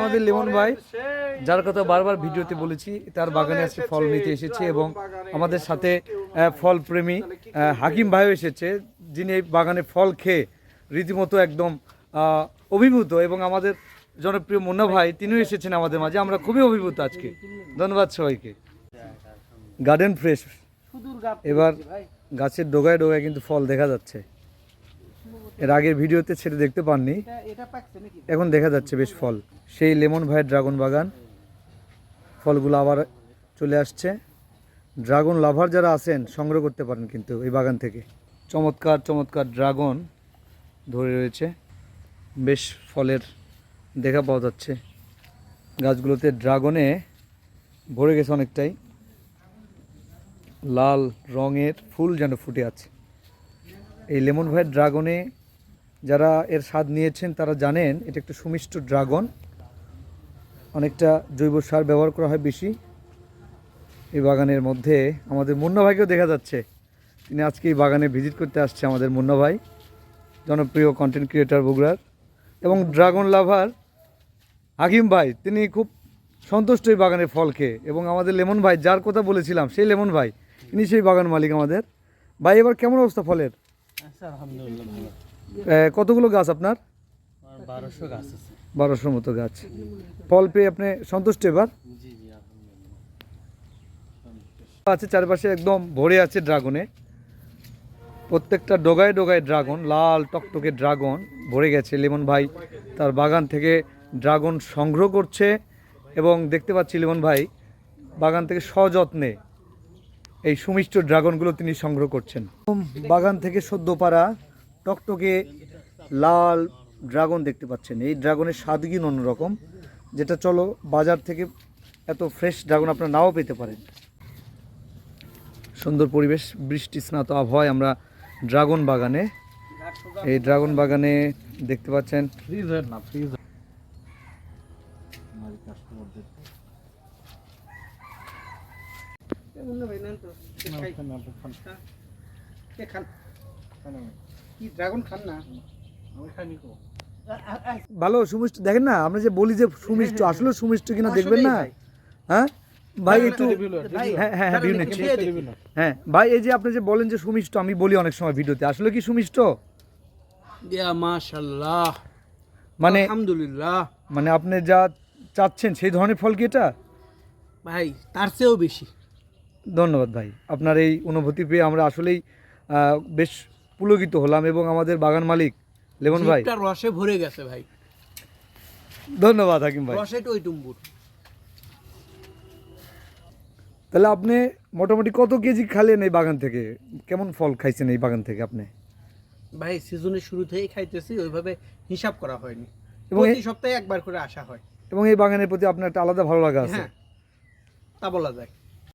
আমাদের লেমন ভাই যার কথা বারবার ভিডিওতে বলেছি তার বাগানে আজকে ফল নিতে এসেছে এবং আমাদের সাথে ফল প্রেমী হাকিম ভাইও এসেছে যিনি এই বাগানে ফল খেয়ে রীতিমতো একদম অভিভূত এবং আমাদের জনপ্রিয় মুন্না ভাই তিনিও এসেছেন আমাদের মাঝে। আমরা খুবই অভিভূত আজকে। ধন্যবাদ সবাইকে। গার্ডেন ফ্রেশ এবার গাছের ডোগায় ডোগায় কিন্তু ফল দেখা যাচ্ছে। এর আগের ভিডিওতে ছেড়ে দেখতে পাননি। এখন দেখা যাচ্ছে বেশ ফল। সেই লেমন ভাইয়ের ড্রাগন বাগান। ফলগুলো আবার চলে আসছে। ড্রাগন লাভার যারা আছেন সংগ্রহ করতে পারেন কিন্তু এই বাগান থেকে। চমৎকার চমৎকার ড্রাগন ধরে রয়েছে। বেশ ফলের দেখা পাওয়া যাচ্ছে। গাছগুলোতে ড্রাগনে ভরে গেছে অনেকটাই। লাল রঙের ফুল যেন ফুটে আছে। এই লেমন ভাইয়ের ড্রাগনে যারা এর স্বাদ নিয়েছেন, তারা জানেন এটা একটা সুমিষ্ট ড্রাগন। অনেকটা জৈব সার ব্যবহার করা হয় বেশি। এই বাগানের মধ্যে আমাদের মুন্না ভাইকেও দেখা যাচ্ছে। তিনি আজকে এই বাগানে ভিজিট করতে আসছে আমাদের মুন্না ভাই, জনপ্রিয় কন্টেন্ট ক্রিয়েটার বগুড়ার। এবং ড্রাগন লাভার হাকিম ভাই, তিনি খুব সন্তুষ্ট এই বাগানের ফল খেয়ে এবং আমাদের লেমন ভাই, যার কথা বলেছিলাম, সেই লেমন ভাই, ইনি সেই বাগান মালিক আমাদের। ভাই, এবার কেমন অবস্থা ফলের? কতগুলো গাছ আপনার? বারোশো গাছ আছে। বারোশোর মতো গাছ। ফল পেয়ে আপনি সন্তুষ্ট এবার? আছে চারপাশে একদম ভরে আছে ড্রাগনে। প্রত্যেকটা ডোগায় ডোগায় ড্রাগন লাল টকটকে ড্রাগন ভরে গেছে। লেমন ভাই তার বাগান থেকে ড্রাগন সংগ্রহ করছে এবং দেখতে পাচ্ছি লেমন ভাই বাগান থেকে সযত্নে এই সুমিষ্ট ড্রাগনগুলো তিনি সংগ্রহ করছেন। বাগান থেকে সদ্য পাড়া টকটকে লাল ড্রাগন দেখতে পাচ্ছেন। এই ড্রাগনের স্বাদ কিন্তু অন্যরকম যেটা চলো বাজার থেকে এত ফ্রেশ ড্রাগন আপনারা নাও পেতে পারেন। সুন্দর পরিবেশ বৃষ্টি স্নাত আবহাওয়ায় আমরা ড্রাগন বাগানে এই ড্রাগন বাগানে দেখতে পাচ্ছেন। ফ্রিজার না ফ্রিজার আমার কাস্টমারদের কি ড্রাগন খান না? আমি খাইনি কো ভালো সুমিষ্ট। দেখেন না আমরা যে বলি যে সুমিষ্ট আসলে সুমিষ্ট কিনা দেখবেন না? হ্যাঁ? ভাই একটু হ্যাঁ হ্যাঁ হ্যাঁ। হ্যাঁ ভাই এই যে আপনি যে বলেন যে সুমিষ্ট আমি বলি অনেক সময় ভিডিওতে আসলে কি সুমিষ্ট? ইয়া মানে আলহামদুলিল্লাহ। মানে আপনি যা চাচ্ছেন সেই ধরনের ফল কি এটা? ভাই তার চেয়েও বেশি। ধন্যবাদ ভাই। আপনার এই অনুভূতি পেয়ে আমরা আসলেই বেশ পুলকিত হলাম এবং আমাদের বাগান মালিক লেমন ভাই। রসে ভরে গেছে ভাই। ধন্যবাদ হাকিম ভাই। রসে টই টুম্বুর। তাহলে আপনি মোটামুটি কত কেজি খালেন এই বাগান থেকে? কেমন ফল খাইছেন এই বাগান থেকে আপনি? ভাই সিজনের শুরু থেকেই খাইতেছি ওইভাবে হিসাব করা হয়নি। এবং প্রতি এ- সপ্তাহে একবার করে আসা হয়। এবং এই বাগানের প্রতি আপনার একটা আলাদা ভালো লাগা আছে। হ্যাঁ তা বলা যায়।